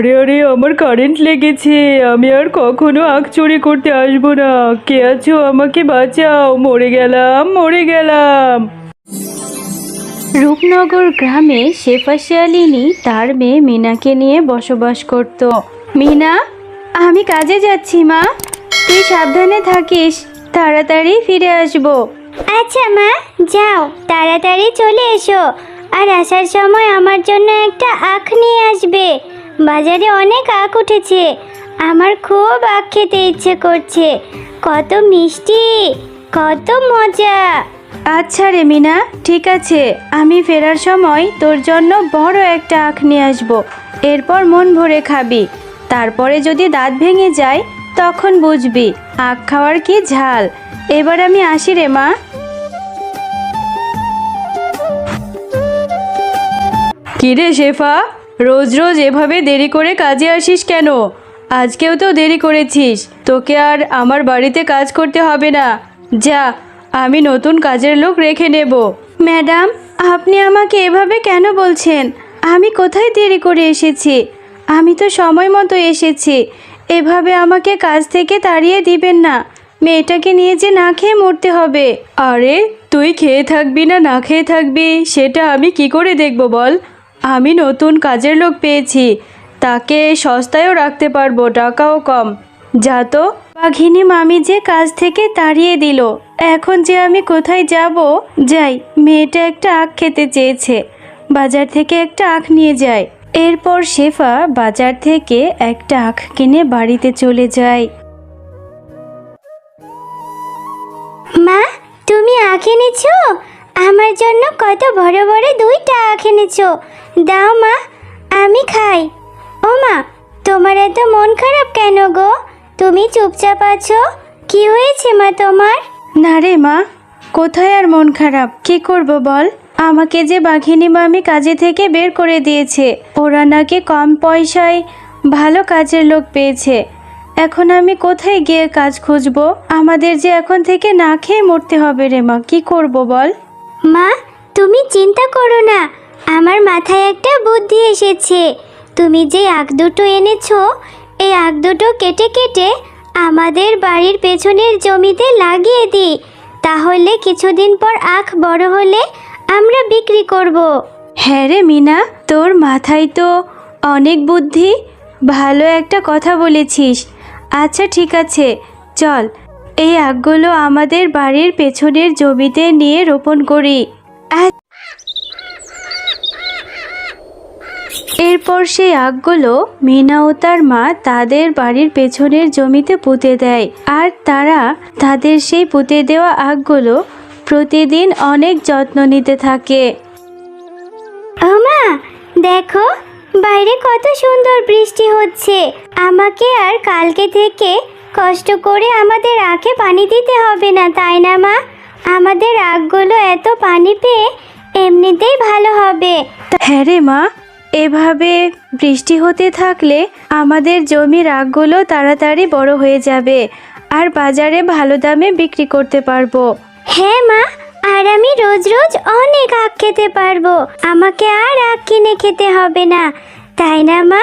আরে আরে আমার কারেন্ট লেগেছে। আমি আর কখনো আখ চুরি করতে আসব না। কে আছো আমাকে বাঁচাও। মরে গেলাম মরে গেলাম। রূপনগর গ্রামে শেফা শিয়ালিনী তার মেয়ে মিনাকে নিয়ে বসবাস করত। মিনা আমি কাজে যাচ্ছি মা। তুই সাবধানে থাকিস। তাড়াতাড়ি ফিরে আসব। আচ্ছা মা যাও। তাড়াতাড়ি চলে এসো। আর আসার সময় আমার জন্য একটা আখ নিয়ে আসবে। বাজারে অনেক আখ উঠেছে। আমার খুব আখ খেতে ইচ্ছে করছে। কত মিষ্টি কত মজা। আচ্ছা রে মিনা ঠিক আছে। আমি ফেরার সময় তোর জন্য বড় একটা আখ নিয়ে আসব। এরপর মন ভরে খাবি। তারপরে যদি দাঁত ভেঙে যায় তখন বুঝবি আখ খাওয়ার কি ঝাল। এবার আমি আসি রে মা। কিরে শেফা? রোজ রোজ এভাবে দেরি করে কাজে আসিস কেন? আজকেও তো দেরি করেছিস। তোকে আর আমার বাড়িতে কাজ করতে হবে না। যা, আমি নতুন কাজের লোক রেখে নেব। ম্যাডাম, আপনি আমাকে এভাবে কেন বলছেন? আমি কোথায় দেরি করে এসেছি? আমি তো সময় মতো এসেছি। এভাবে আমাকে কাজ থেকে তাড়িয়ে দিবেন না। মেয়েটাকে নিয়ে যে না খেয়ে মরতে হবে। আরে, তুই খেয়ে থাকবি না না খেয়ে থাকবি, সেটা আমি কি করে দেখব বল? আমি নতুন কাজের লোক পেয়েছি। তাকে সস্তায়ও রাখতে পারব, টাকাও কম। যা তো? বাঘিনী মামি যে কাজ থেকে তাড়িয়ে দিল, এখন যে আমি কোথায় যাব? যাই, মেয়েটা একটা আখ খেতে চেয়েছে। বাজার থেকে একটা আখ নিয়ে যায়। এরপর শেফা বাজার থেকে একটা আখ কিনে বাড়িতে চলে যায়। মা, তুমি আখ এনেছো? আমার জন্য কত বড় বড় দুইটা আখ এনেছো। দাও মা, আমি খাই। ও মা, তোমার এত মন খারাপ কেন গো? তুমি চুপচাপ আছো? কি হয়েছে মা তোমার? না রে মা, কোথায় আর মন খারাপ? কি করব বল? আমাকে যে বাঘিনী মামি কাজে থেকে বের করে দিয়েছে, ওরা নাকি কম পয়সায় ভালো কাজের লোক পেয়েছে। এখন আমি কোথায় গিয়ে কাজ খুঁজবো? আমাদের যে এখন থেকে না খেয়ে মরতে হবে রে মা, কি করব বল? মা, তুমি চিন্তা করো না। আমার মাথায় একটা বুদ্ধি এসেছে। তুমি যে আখ দুটো এনেছো, এই আখ দুটো কেটে কেটে আমাদের বাড়ির পেছনের জমিতে লাগিয়ে দিই তাহলে কিছুদিন পর আখ বড় হলে আমরা বিক্রি করব। হ্যাঁ রে মিনা, তোর মাথায় তো অনেক বুদ্ধি। ভালো একটা কথা বলেছিস। আচ্ছা ঠিক আছে। চল এই আখগুলো আমাদের বাড়ির পেছনের জমিতে নিয়ে রোপণ করি। এরপর সেই আখগুলো মিনা ও তার মা তাদের বাড়ির পেছনের জমিতে পুঁতে দেয়। আর তারা তাদের সেই পুঁতে দেওয়া আখগুলো প্রতিদিন অনেক যত্ন নিতে থাকে। মা, দেখো, বাইরে কত সুন্দর বৃষ্টি হচ্ছে। আমাকে আর কালকে থেকে কষ্ট করে আমাদের আখে পানি দিতে হবে না তাই না মা? আমাদের আখগুলো এত পানি পেয়ে এমনিতেই ভালো হবে। হ্যাঁ রে মা এভাবে বৃষ্টি হতে থাকলে আমাদের জমির আখগুলো তাড়াতাড়ি বড় হয়ে যাবে আর বাজারে ভালো দামে বিক্রি করতে পারব। হ্যাঁ মা আর আমি রোজ রোজ অনেক আখ খেতে পারব। আমাকে আর আখ কিনে খেতে হবে না তাই না মা?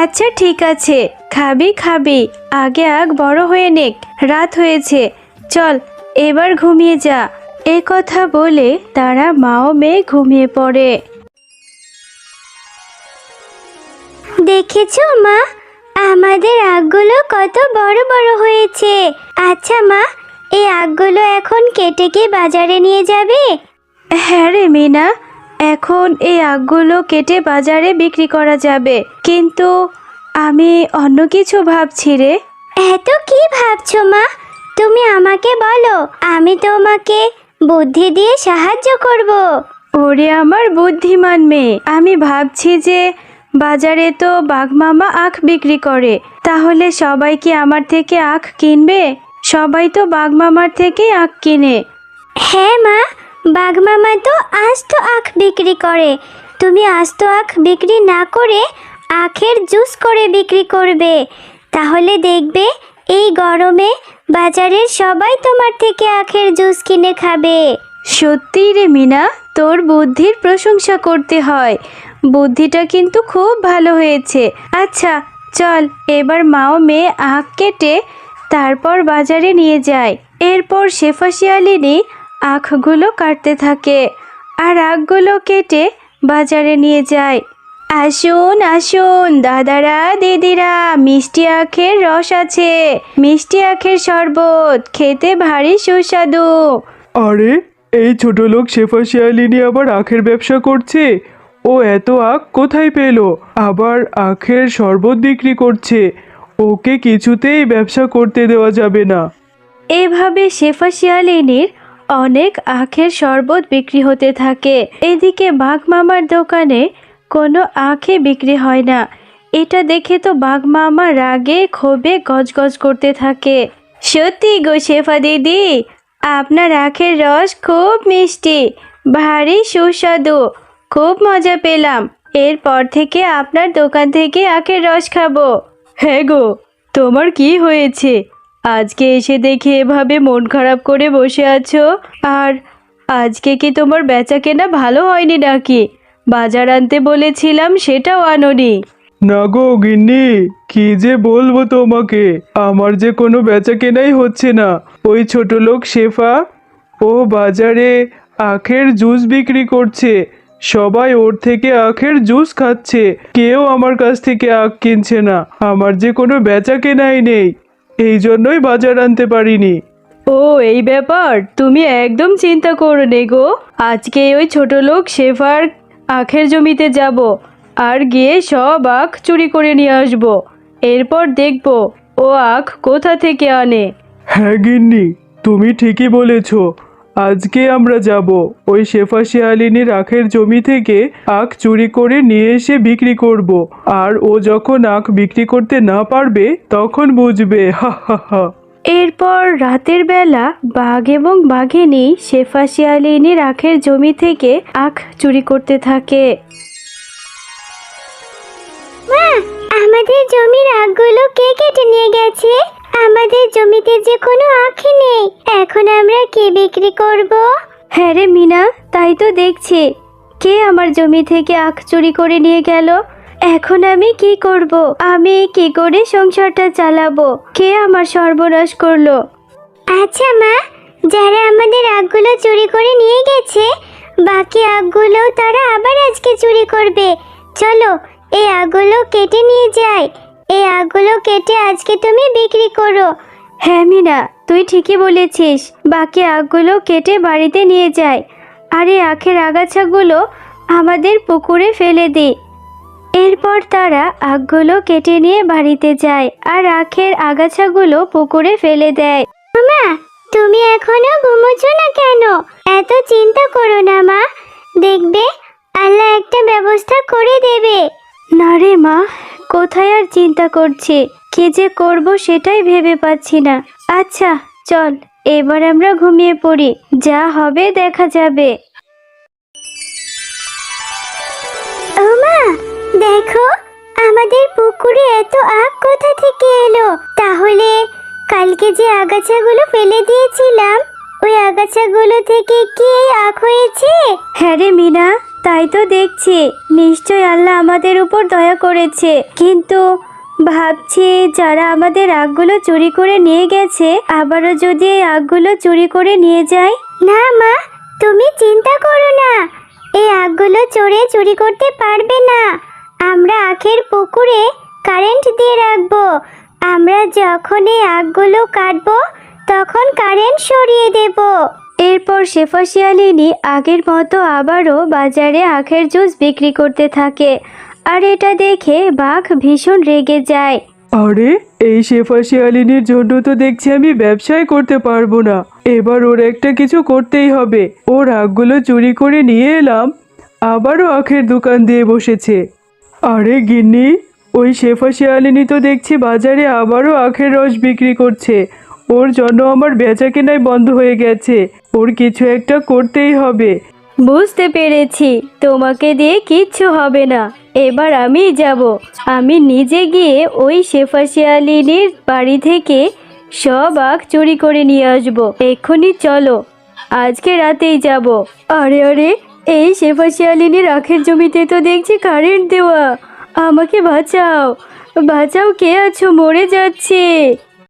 আচ্ছা ঠিক আছে। খাবি খাবি। আগে আগ বড় হয়ে নেক রাত হয়েছে। চল এবার ঘুমিয়ে যা। এ কথা বলে তারা মা ও মেয়ে ঘুমিয়ে পড়ে। দেখেছ মা? আমাদের আগগুলো কত বড় বড় হয়েছে। আচ্ছা মা এই আখগুলো এখন কেটে কি বাজারে নিয়ে যাবে? হ্যাঁ রে মিনা। এখন এই আখগুলো কেটে বাজারে বিক্রি করা যাবে। কিন্তু আমি অন্য কিছু ভাবছি রে। এত কি ভাবছ মা? তুমি আমাকে বলো আমি তোমাকে বুদ্ধি দিয়ে সাহায্য করব। ওরে আমার বুদ্ধিমান মেয়ে আমি ভাবছি যে বাজারে তো বাঘমামা আখ বিক্রি করে তাহলে সবাই কি আমার থেকে আখ কিনবে? সবাই তো বাঘমামার থেকেই আখ কিনে। হ্যাঁ মা বাঘমামা তো আস্ত আখ বিক্রি করে। তুমি আস্ত আখ বিক্রি না করে আখের জুস করে বিক্রি করবে। তাহলে দেখবে এই গরমে বাজারের সবাই তোমার থেকে আখের জুস কিনে খাবে। সত্যি রে মিনা, তোর বুদ্ধির প্রশংসা করতে হয়। বুদ্ধিটা কিন্তু খুব ভালো হয়েছে। আচ্ছা চল, এবার মাও মেয়ে আখ কেটে তারপর বাজারে নিয়ে যায়। এরপর শেফা শিয়ালিনী আখগুলো কাটতে থাকে আর আখগুলো কেটে বাজারে নিয়ে যায়। আসুন আসুন দাদারা দিদিরা মিষ্টি আখের রস আছে। মিষ্টি আখের শরবত খেতে ভারী সুস্বাদু। আরে এই ছোট লোক শেফা শিয়ালিনী আবার আখের ব্যবসা করছে? ও এত আখ কোথায় পেল? আবার আখের শরবত বিক্রি করছে। ওকে কিছুতেই ব্যবসা করতে দেওয়া যাবে না। এভাবে শেফা শিয়ালিনীর অনেক আখের শরবত বিক্রি হতে থাকে। এদিকে বাঘ মামার দোকানে কোনো আখে বিক্রি হয় না। এটা দেখে তো বাঘ মামা রাগে, ক্ষোভে গজগজ করতে থাকে। সত্যি গো শেফা দিদি, আপনার আখের রস খুব মিষ্টি, ভারী সুস্বাদু, খুব মজা পেলাম। এরপর থেকে আপনার দোকান থেকে আখের রস খাব। হ্যাঁ গো, তোমার কি হয়েছে? আজকে এসে দেখে এভাবে মন খারাপ করে বসে আছো। আর আজকে কি তোমার বেচা কেনা ভালো হয়নি নাকি? বাজার আনতে বলেছিলাম, সেটাও আনোনি। না গো গিন্নি, কি যে বলব তোমাকে? আমার যে কোনো বেচা কেনাই হচ্ছে না। ওই ছোট লোক শেফা, ও বাজারে আখের জুস বিক্রি করছে। সবাই ওর থেকে আখের জুস খাচ্ছে। কেউ আমার কাছ থেকে আখ কিনছে না। আমার যে কোনো বেচা কেনাই নেই। এই জন্যই বাজার আনতে পারিনি। ও এই ব্যাপার? তুমি একদম চিন্তা করো নে গো। আজকে ওই ছোট লোক শেফার আখের জমিতে যাব আর গিয়ে সব আখ চুরি করে নিয়ে আসব। এরপর দেখব ও আখ কোথা থেকে আনে। হ্যাঁ গিন্নি তুমি ঠিকই বলেছ। আজকে আমরা যাব। ওই শেফা শিয়ালিনীর আখের জমি থেকে আখ চুরি করে নিয়ে এসে বিক্রি করব। আর ও যখন আখ বিক্রি করতে না পারবে তখন বুঝবে হা হা হা। এরপর রাতের বেলা বাঘ এবং বাঘিনী শেফা শিয়ালিনীর আখের জমি থেকে আখ চুরি করতে থাকে। মা আমাদের জমির আখগুলো কে কেটে নিয়ে গেছে? আমাদের জমিতে যে কোনো আখই নেই এখন আমরা কে বিক্রি করব? হ্যাঁ রে মিনা তাই তো দেখছি। কে আমার জমি থেকে আখ চুরি করে নিয়ে গেল? এখন আমি কি করব? আমি কি করে সংসারটা চালাবো? কে আমার সর্বনাশ করল? আচ্ছা মা যারা আমাদের আখগুলো চুরি করে নিয়ে গেছে বাকি আখগুলো তারা আবার আজকে চুরি করবে। চলো এই আখগুলো কেটে নিয়ে যাই। এই আখগুলো কেটে আজকে তুমি বিক্রি করো। হ্যাঁ মিনা তুই ঠিকই বলেছিস। বাকি আখগুলো কেটে বাড়িতে নিয়ে যায় আর এই আখের আগাছাগুলো আমাদের পুকুরে ফেলে দে। এরপর তারা আখগুলো কেটে নিয়ে বাড়িতে যায় আর আখের আগাছাগুলো পুকুরে ফেলে দেয়। মা তুমি এখনও ঘুমোচ্ছ না কেন? এত চিন্তা করো না মা। দেখবে আল্লাহ একটা ব্যবস্থা করে দেবে। না রে মা কোথায় আর চিন্তা করছি? কি যে করব সেটাই ভেবে পাচ্ছি না। আচ্ছা চল এবার আমরা ঘুমিয়ে পড়ি। যা হবে দেখা যাবে। দেখো আমাদের পুকুরে এত আখ কোথা থেকে এলো? তাহলে কালকে যে আগাছাগুলো ফেলে দিয়েছিলাম ওই আগাছাগুলো থেকে কি আখ হয়েছে? হ্যাঁ রে মিনা তাই তো দেখছি নিশ্চয় আল্লাহ আমাদের উপর দয়া করেছে। কিন্তু ভাবছি যারা আমাদের আগগুলো চুরি করে নিয়ে গেছে, আবারও যদি এই আগগুলো চুরি করে নিয়ে যায়? না মা, তুমি চিন্তা করো না। এই আগগুলো চোরে চুরি করতে পারবে না। আমরা আখের পুকুরে কারেন্ট দিয়ে রাখব। আমরা যখন এই আগগুলো কাটবো, তখন কারেন্ট সরিয়ে দেবো। এরপর শেফা শিয়ালিনী আগের মতো আবারও বাজারে আখের জুস বিক্রি করতে থাকে। আর এটা দেখে বাঘ ভীষণ রেগে যায়। আরে, এই শেফা শিয়ালিনীর জন্য তো দেখছি আমি ব্যবসায় করতে পারব না। এবার ওর একটা কিছু করতেই হবে। ওর আখগুলো চুরি করে নিয়ে এলাম। আবারও আখের দোকান দিয়ে বসেছে। আরে গিন্নি, ওই শেফা শিয়ালিনী তো দেখছি বাজারে আবারও আখের রস বিক্রি করছে। ওর জন্য আমার বেচা কেনাই বন্ধ হয়ে গেছে। ওর কিছু একটা করতেই হবে। বুঝতে পেরেছি। তোমাকে দিয়ে কিচ্ছু হবে না। এবার আমি যাব। আমি নিজে গিয়ে ওই শেফা শিয়ালিনীর বাড়ি থেকে সব আখ চুরি করে নিয়ে আসব। এক্ষুনি চলো। আজকে রাতেই যাব। আরে আরে, এই শেফা শিয়ালিনীর আখের জমিতে তো দেখছি কারেন্ট দেওয়া। আমাকে বাঁচাও। বাঁচাও, কে আছো? মরে যাচ্ছে।